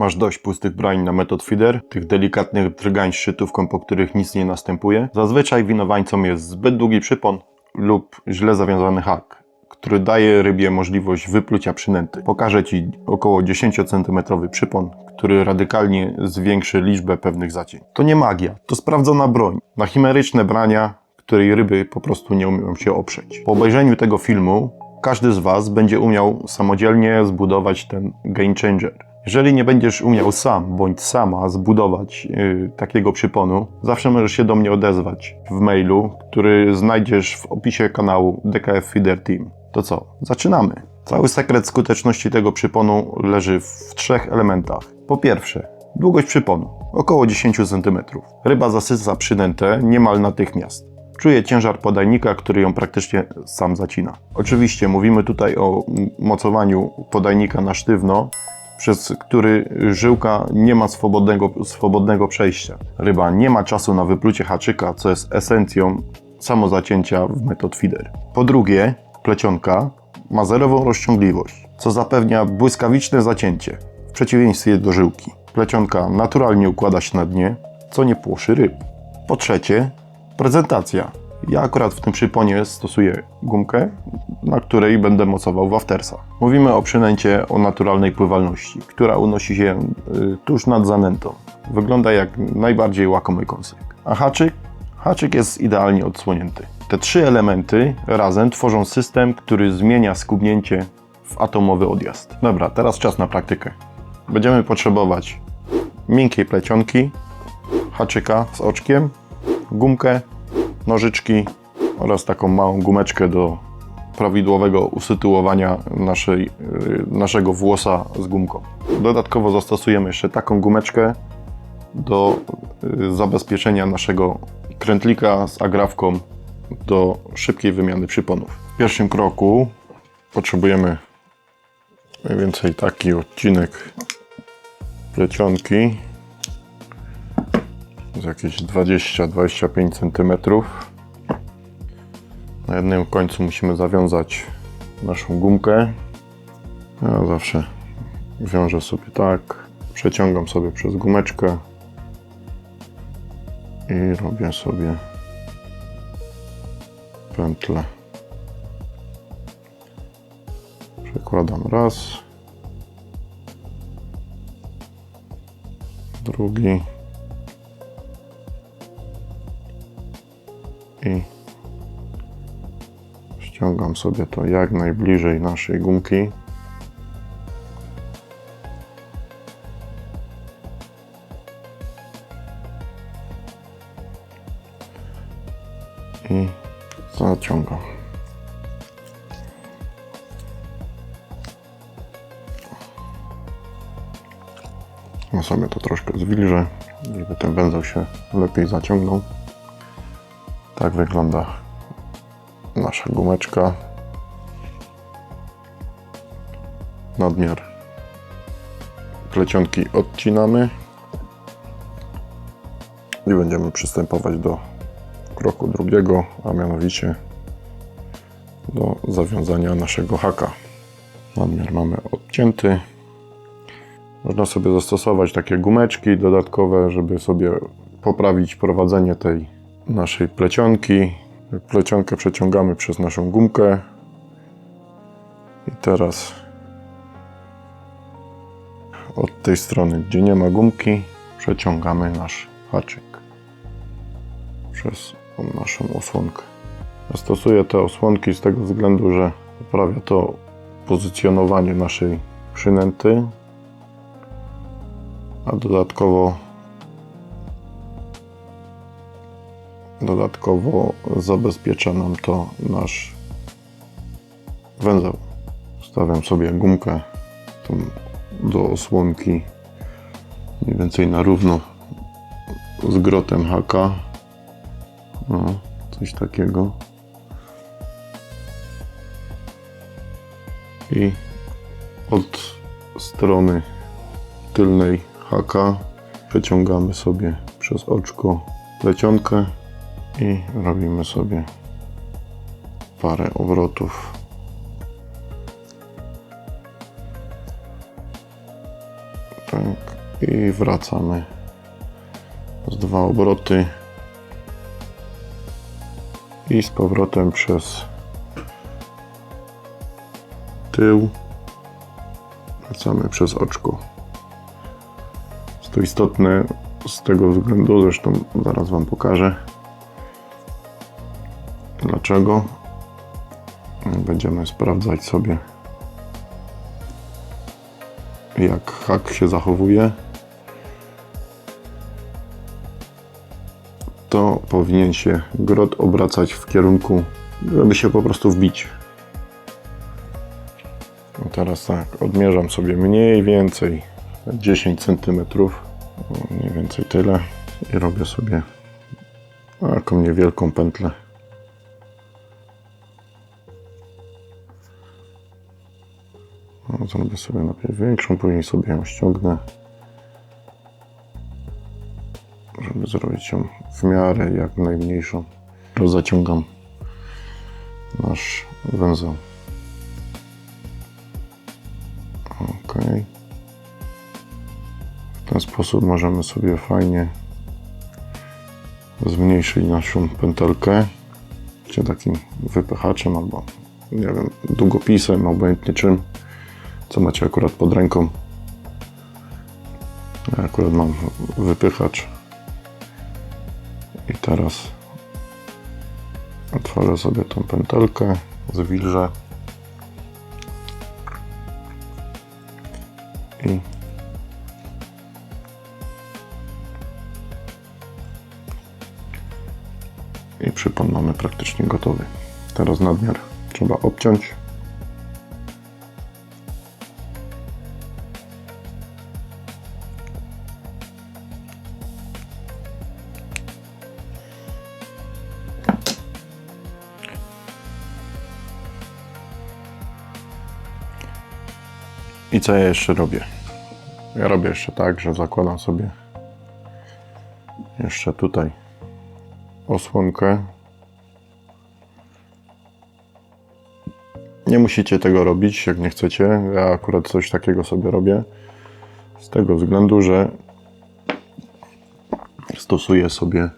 Masz dość pustych brań na metod feeder, tych delikatnych drgań szczytówką, po których nic nie następuje? Zazwyczaj winowańcą jest zbyt długi przypon lub źle zawiązany hak, który daje rybie możliwość wyplucia przynęty. Pokażę Ci około 10 cm przypon, który radykalnie zwiększy liczbę pewnych zacięć. To nie magia, to sprawdzona broń na chimeryczne brania, której ryby po prostu nie umieją się oprzeć. Po obejrzeniu tego filmu każdy z Was będzie umiał samodzielnie zbudować ten game changer. Jeżeli nie będziesz umiał sam bądź sama zbudować yy, takiego przyponu, zawsze możesz się do mnie odezwać w mailu, który znajdziesz w opisie kanału DKF Feeder Team. To co? Zaczynamy. Cały sekret skuteczności tego przyponu leży w trzech elementach. Po pierwsze, długość przyponu około 10 cm. Ryba zasysa przynętę niemal natychmiast. Czuje ciężar podajnika, który ją praktycznie sam zacina. Oczywiście mówimy tutaj o mocowaniu podajnika na sztywno, przez który żyłka nie ma swobodnego, swobodnego przejścia. Ryba nie ma czasu na wyplucie haczyka, co jest esencją samozacięcia w metod feeder. Po drugie, plecionka ma zerową rozciągliwość, co zapewnia błyskawiczne zacięcie, w przeciwieństwie do żyłki. Plecionka naturalnie układa się na dnie, co nie płoszy ryb. Po trzecie, prezentacja. Ja akurat w tym przyponie stosuję gumkę, na której będę mocował waftersa. Mówimy o przynęcie o naturalnej pływalności, która unosi się y, tuż nad zanętą. Wygląda jak najbardziej łakomy kąsek. A haczyk? Haczyk jest idealnie odsłonięty. Te trzy elementy razem tworzą system, który zmienia skubnięcie w atomowy odjazd. Dobra, teraz czas na praktykę. Będziemy potrzebować miękkiej plecionki, haczyka z oczkiem, gumkę, nożyczki oraz taką małą gumeczkę do prawidłowego usytuowania naszej, yy, naszego włosa z gumką. Dodatkowo zastosujemy jeszcze taką gumeczkę do yy, zabezpieczenia naszego krętlika z agrawką do szybkiej wymiany przyponów. W pierwszym kroku potrzebujemy mniej więcej taki odcinek plecionki jakieś 20-25 cm. Na jednym końcu musimy zawiązać naszą gumkę. Ja zawsze wiążę sobie tak, przeciągam sobie przez gumeczkę i robię sobie pętlę. Przekładam raz, drugi i ściągam sobie to jak najbliżej naszej gumki. I zaciągam. Ja sobie to troszkę zwilżę, żeby ten węzeł się lepiej zaciągnął. Tak wygląda nasza gumeczka. Nadmiar plecionki odcinamy i będziemy przystępować do kroku drugiego, a mianowicie do zawiązania naszego haka. Nadmiar mamy odcięty. Można sobie zastosować takie gumeczki dodatkowe, żeby sobie poprawić prowadzenie tej naszej plecionki. Plecionkę przeciągamy przez naszą gumkę. I teraz od tej strony, gdzie nie ma gumki, przeciągamy nasz haczyk przez naszą osłonkę. Ja stosuję te osłonki z tego względu, że poprawia to pozycjonowanie naszej przynęty, a dodatkowo dodatkowo zabezpiecza nam to nasz węzeł. Stawiam sobie gumkę do osłonki mniej więcej na równo z grotem haka. No, coś takiego. I od strony tylnej haka przeciągamy sobie przez oczko plecionkę i robimy sobie parę obrotów. Tak. i wracamy z dwa obroty i z powrotem przez tył wracamy przez oczko. Jest to istotne z tego względu, zresztą zaraz Wam pokażę Będziemy sprawdzać sobie jak hak się zachowuje. To powinien się grot obracać w kierunku, żeby się po prostu wbić. I teraz tak, odmierzam sobie mniej więcej 10 cm, mniej więcej tyle i robię sobie taką niewielką pętlę. Zrobię sobie najpierw większą, później sobie ją ściągnę, żeby zrobić ją w miarę jak najmniejszą. Zaciągam nasz węzeł. Ok. W ten sposób możemy sobie fajnie zmniejszyć naszą pętelkę, czy takim wypychaczem albo nie wiem, długopisem, obojętnie czym, co macie akurat pod ręką. Ja akurat mam wypychacz i teraz otworzę sobie tą pętelkę, zwilżę i i przypon mamy praktycznie gotowy. Teraz nadmiar trzeba obciąć. I co ja jeszcze robię? Ja robię jeszcze tak, że zakładam sobie jeszcze tutaj osłonkę. Nie musicie tego robić, jak nie chcecie. Ja akurat coś takiego sobie robię. Z tego względu, że stosuję sobie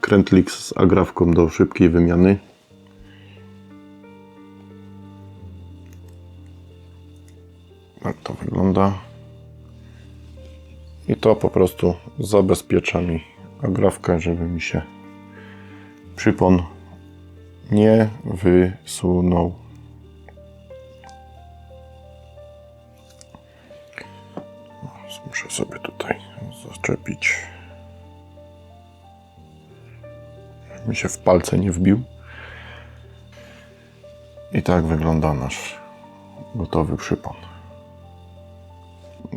krętlik z agrawką do szybkiej wymiany. I to po prostu zabezpiecza mi agrafkę, żeby mi się przypon nie wysunął. Muszę sobie tutaj zaczepić. Żeby mi się w palce nie wbił. I tak wygląda nasz gotowy przypon.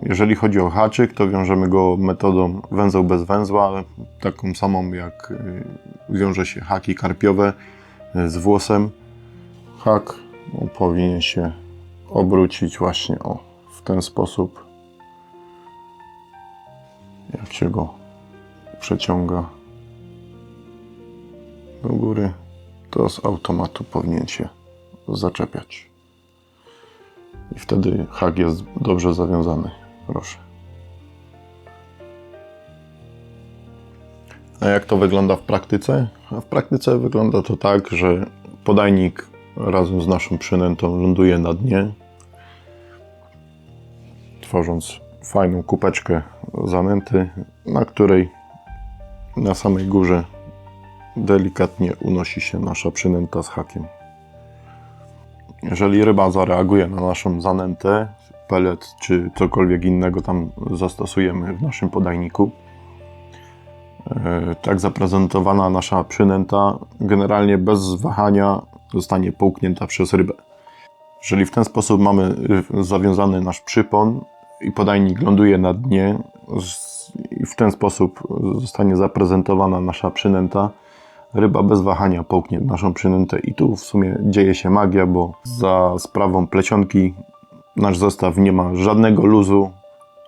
Jeżeli chodzi o haczyk, to wiążemy go metodą węzeł bez węzła, taką samą jak y, wiąże się haki karpiowe y, z włosem. Hak no, powinien się obrócić właśnie o, w ten sposób. Jak się go przeciąga do góry, to z automatu powinien się zaczepiać. I wtedy hak jest dobrze zawiązany. Proszę. A jak to wygląda w praktyce? W praktyce wygląda to tak, że podajnik razem z naszą przynętą ląduje na dnie, tworząc fajną kupeczkę zanęty, na której na samej górze delikatnie unosi się nasza przynęta z hakiem. Jeżeli ryba zareaguje na naszą zanętę, pelet czy cokolwiek innego tam zastosujemy w naszym podajniku, e, tak zaprezentowana nasza przynęta generalnie bez wahania zostanie połknięta przez rybę. Jeżeli w ten sposób mamy y, zawiązany nasz przypon i podajnik ląduje na dnie i w ten sposób zostanie zaprezentowana nasza przynęta, ryba bez wahania połknie naszą przynętę i tu w sumie dzieje się magia, bo za sprawą plecionki nasz zestaw nie ma żadnego luzu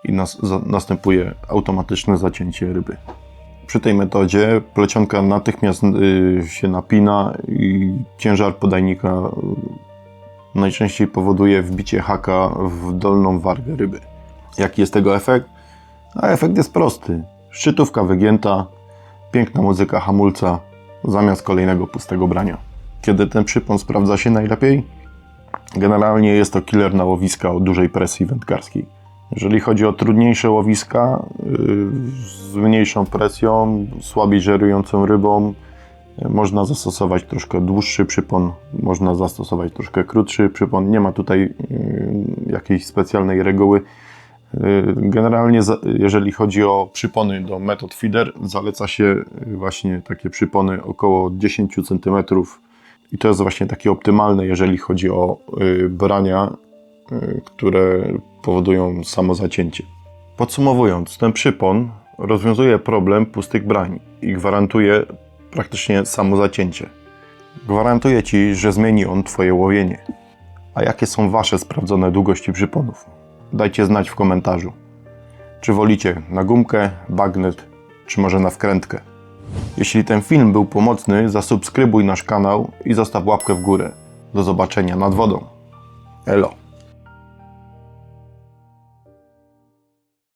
i nas, za, następuje automatyczne zacięcie ryby. Przy tej metodzie plecionka natychmiast y, się napina i ciężar podajnika y, najczęściej powoduje wbicie haka w dolną wargę ryby. Jaki jest tego efekt? A efekt jest prosty. Szczytówka wygięta, piękna muzyka hamulca zamiast kolejnego pustego brania. Kiedy ten przypon sprawdza się najlepiej? Generalnie jest to killer na łowiska o dużej presji wędkarskiej. Jeżeli chodzi o trudniejsze łowiska yy, z mniejszą presją, słabiej żerującą rybą, yy, można zastosować troszkę dłuższy przypon, można zastosować troszkę krótszy przypon. Nie ma tutaj yy, jakiejś specjalnej reguły. Generalnie, jeżeli chodzi o przypony do metod feeder, zaleca się właśnie takie przypony około 10 cm i to jest właśnie takie optymalne, jeżeli chodzi o yy, brania, yy, które powodują samo zacięcie. Podsumowując, ten przypon rozwiązuje problem pustych brań i gwarantuje praktycznie samo zacięcie. Gwarantuję Ci, że zmieni on Twoje łowienie. A jakie są Wasze sprawdzone długości przyponów? Dajcie znać w komentarzu. Czy wolicie na gumkę, bagnet, czy może na wkrętkę? Jeśli ten film był pomocny, zasubskrybuj nasz kanał i zostaw łapkę w górę. Do zobaczenia nad wodą. Elo.